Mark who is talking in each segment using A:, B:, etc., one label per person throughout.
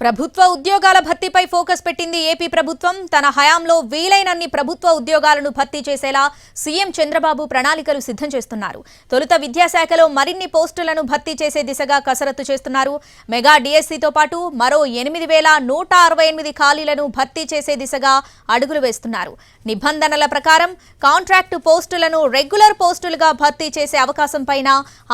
A: ప్రభుత్వ ఉద్యోగాల భర్తీపై ఫోకస్ పెట్టింది ఏపీ ప్రభుత్వం. తన హయాంలో వీలైనన్ని ప్రభుత్వ ఉద్యోగాలను భర్తీ చేసేలా సీఎం చంద్రబాబు ప్రణాళికలు సిద్ధం చేస్తున్నారు. తొలుత విద్యాశాఖలో మరిన్ని పోస్టులను భర్తీ చేసే దిశగా కసరత్తు చేస్తున్నారు. మెగా డిఎస్సీతో పాటు మరో ఎనిమిది వేల నూట అరవై ఎనిమిది ఖాళీలను భర్తీ చేసే దిశగా అడుగులు వేస్తున్నారు. నిబంధనల ప్రకారం కాంట్రాక్టు పోస్టులను రెగ్యులర్ పోస్టులుగా భర్తీ చేసే అవకాశం పైన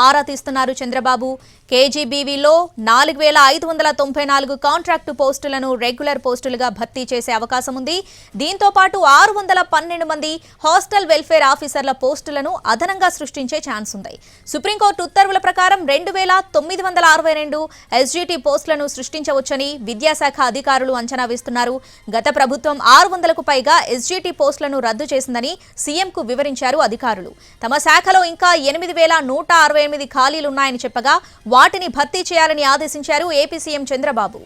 A: ఆరా తీస్తున్నారు చంద్రబాబు. కేజీబీవీలో నాలుగు వేల ఐదు వందల తొంభై నాలుగు కాంట్రాక్టు పోస్టులను రెగ్యులర్ పోస్టులుగా భర్తీ చేసే అవకాశం ఉంది. దీంతో పాటు ఆరు వందల పన్నెండు మంది హాస్టల్ వెల్ఫేర్ ఆఫీసర్ల పోస్టులను అదనంగా సృష్టించే ఛాన్స్ ఉంది. సుప్రీంకోర్టు ఉత్తర్వుల ప్రకారం రెండు వేల తొమ్మిది వందల అరవై రెండు ఎస్జీటీ పోస్టులను సృష్టించవచ్చని విద్యాశాఖ అధికారులు అంచనా వేస్తున్నారు. గత ప్రభుత్వం ఆరు వందలకు పైగా ఎస్జీటీ పోస్టులను రద్దు చేసిందని సీఎంకు వివరించారు అధికారులు. తమ శాఖలో ఇంకా ఎనిమిది వేల నూట అరవై ఎనిమిది ఖాళీలున్నాయని చెప్పగా వాటిని భర్తీ చేయాలని ఆదేశించారు ఏపీ సీఎం చంద్రబాబు.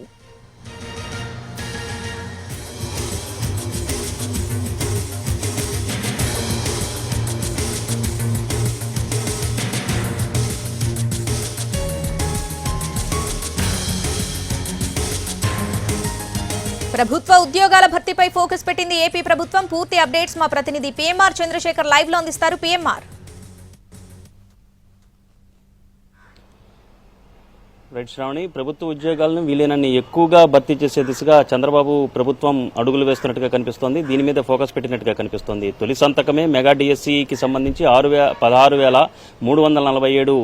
A: ప్రభుత్వ ఉద్యోగాల భర్తీపై ఫోకస్ పెట్టింది ఏపీ ప్రభుత్వం. పూర్తి అప్డేట్స్ మా ప్రతినిధి పిఎంఆర్ చంద్రశేఖర్ లైవ్లో అందిస్తారు. పిఎంఆర్.
B: రైట్ శ్రావణి ప్రభుత్వ ఉద్యోగాలను వీలైనన్ని ఎక్కువగా భర్తీ చేసే దిశగా చంద్రబాబు ప్రభుత్వం అడుగులు వేస్తున్నట్టుగా కనిపిస్తోంది. దీని మీద ఫోకస్ పెట్టినట్టుగా కనిపిస్తోంది. తొలి సంతకమే మెగా డిఎస్సికి సంబంధించి ఆరు వే పదహారు వేల మూడు వందల నలభై ఏడు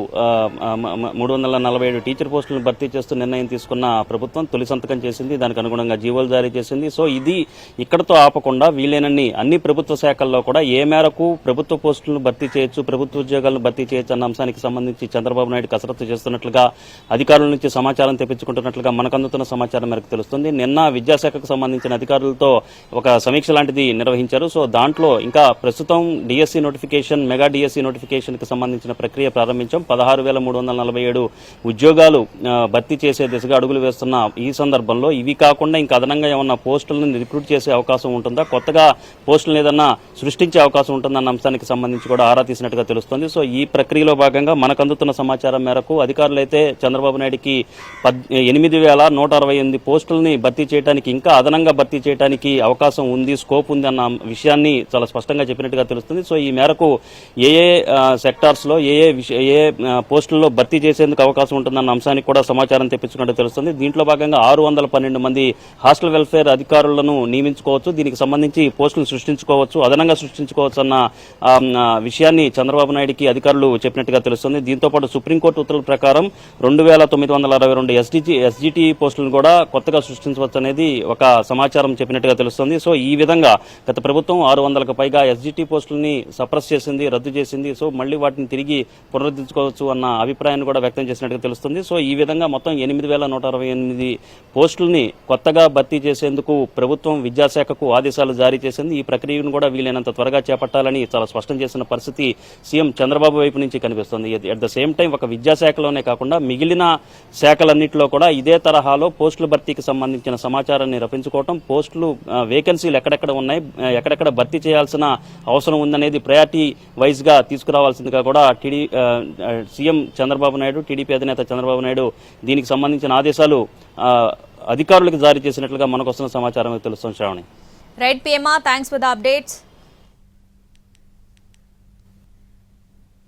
B: మూడు వందల నలభై ఏడు టీచర్ పోస్టులను భర్తీ చేస్తూ నిర్ణయం తీసుకున్న ప్రభుత్వం తొలి సంతకం చేసింది. దానికి అనుగుణంగా జీవోలు జారీ చేసింది. సో ఇది ఇక్కడతో ఆపకుండా వీలైనన్ని అన్ని ప్రభుత్వ శాఖల్లో కూడా ఏ మేరకు ప్రభుత్వ పోస్టులను భర్తీ చేయొచ్చు ప్రభుత్వ ఉద్యోగాలను భర్తీ చేయొచ్చు అన్న అంశానికి సంబంధించి చంద్రబాబు నాయుడు కసరత్తు చేస్తున్నట్లుగా అధికారులు నుంచి సమాచారం తెప్పించుకుంటున్నట్లుగా మనకు అందుతున్న సమాచారం మేరకు తెలుస్తుంది. నిన్న విద్యాశాఖకు సంబంధించిన అధికారులతో ఒక సమీక్ష లాంటిది నిర్వహించారు. సో దాంట్లో ఇంకా ప్రస్తుతం డిఎస్సి నోటిఫికేషన్ మెగా డిఎస్సి నోటిఫికేషన్కి సంబంధించిన ప్రక్రియ ప్రారంభించాం. పదహారు వేల మూడు వందల నలభై ఏడు ఉద్యోగాలు భర్తీ చేసే దిశగా అడుగులు వేస్తున్న ఈ సందర్భంలో ఇవి కాకుండా ఇంకా అదనంగా ఏమన్నా పోస్టులను రిక్రూట్ చేసే అవకాశం ఉంటుందా? కొత్తగా పోస్టులను ఏదన్నా సృష్టించే అవకాశం ఉంటుందన్న అంశానికి సంబంధించి కూడా ఆరా తీసినట్టుగా తెలుస్తుంది. సో ఈ ప్రక్రియలో భాగంగా మనకు అందుతున్న సమాచారం మేరకు అధికారులైతే చంద్రబాబు నాయుడు నాయుడికి పద్ ఎనిమిది వేల నూట అరవై ఎనిమిది పోస్టులని భర్తీ చేయడానికి ఇంకా అదనంగా భర్తీ చేయడానికి అవకాశం ఉంది స్కోప్ ఉంది అన్న విషయాన్ని చాలా స్పష్టంగా చెప్పినట్టుగా తెలుస్తుంది. సో ఈ మేరకు ఏ ఏ సెక్టార్స్లో ఏ ఏ ఏ పోస్టుల్లో భర్తీ చేసేందుకు అవకాశం ఉంటుందన్న అంశానికి కూడా సమాచారం తెప్పించుకున్నట్టు తెలుస్తుంది. దీంట్లో భాగంగా ఆరు వందల పన్నెండు మంది హాస్టల్ వెల్ఫేర్ అధికారులను నియమించుకోవచ్చు. దీనికి సంబంధించి పోస్టులు సృష్టించుకోవచ్చు అదనంగా సృష్టించుకోవచ్చు అన్న విషయాన్ని చంద్రబాబు నాయుడికి అధికారులు చెప్పినట్టుగా తెలుస్తుంది. దీంతో పాటు సుప్రీంకోర్టు ఉత్తర్వుల ప్రకారం రెండు వేల తొమ్మిది వందల అరవై రెండు ఎస్డిజి ఎస్జిటి పోస్టులను కూడా కొత్తగా సృష్టించవచ్చు అనేది ఒక సమాచారం చెప్పినట్టుగా తెలుస్తుంది. సో ఈ విధంగా గత ప్రభుత్వం ఆరు వందలకు పైగా ఎస్జిటి పోస్టులని సప్రెస్ చేసింది రద్దు చేసింది. సో మళ్ళీ వాటిని తిరిగి పునరుద్ధరించుకోవచ్చు అన్న అభిప్రాయాన్ని కూడా వ్యక్తం చేసినట్టుగా తెలుస్తుంది. సో ఈ విధంగా మొత్తం ఎనిమిది వేల నూట అరవై ఎనిమిది పోస్టుల్ని కొత్తగా భర్తీ చేసేందుకు ప్రభుత్వం విద్యాశాఖకు ఆదేశాలు జారీ చేసింది. ఈ ప్రక్రియను కూడా వీలైనంత త్వరగా చేపట్టాలని చాలా స్పష్టం చేసిన పరిస్థితి సీఎం చంద్రబాబు వైపు నుంచి కనిపిస్తుంది. అట్ ద సేమ్ టైం ఒక విద్యాశాఖలోనే కాకుండా మిగిలిన శాఖలన్నింటిలో కూడా ఇదే తరహాలో పోస్టుల భర్తీకి సంబంధించిన సమాచారాన్ని రప్పించుకోవటం పోస్టులు వేకెన్సీలు ఎక్కడెక్కడ ఉన్నాయి ఎక్కడెక్కడ భర్తీ చేయాల్సిన అవసరం ఉందనేది ప్రయారిటీ వైజ్గా తీసుకురావాల్సిందిగా కూడా TD CM Chandrababu Naidu TDP అధినేత చంద్రబాబు నాయుడు దీనికి సంబంధించిన ఆదేశాలు అధికారులకు జారీ చేసినట్లుగా మనకు వస్తున్న సమాచారం తెలుస్తుంది శ్రావణి.
A: రైట్ పిఎమ్మా థ్యాంక్స్ ఫర్ ద అప్డేట్స్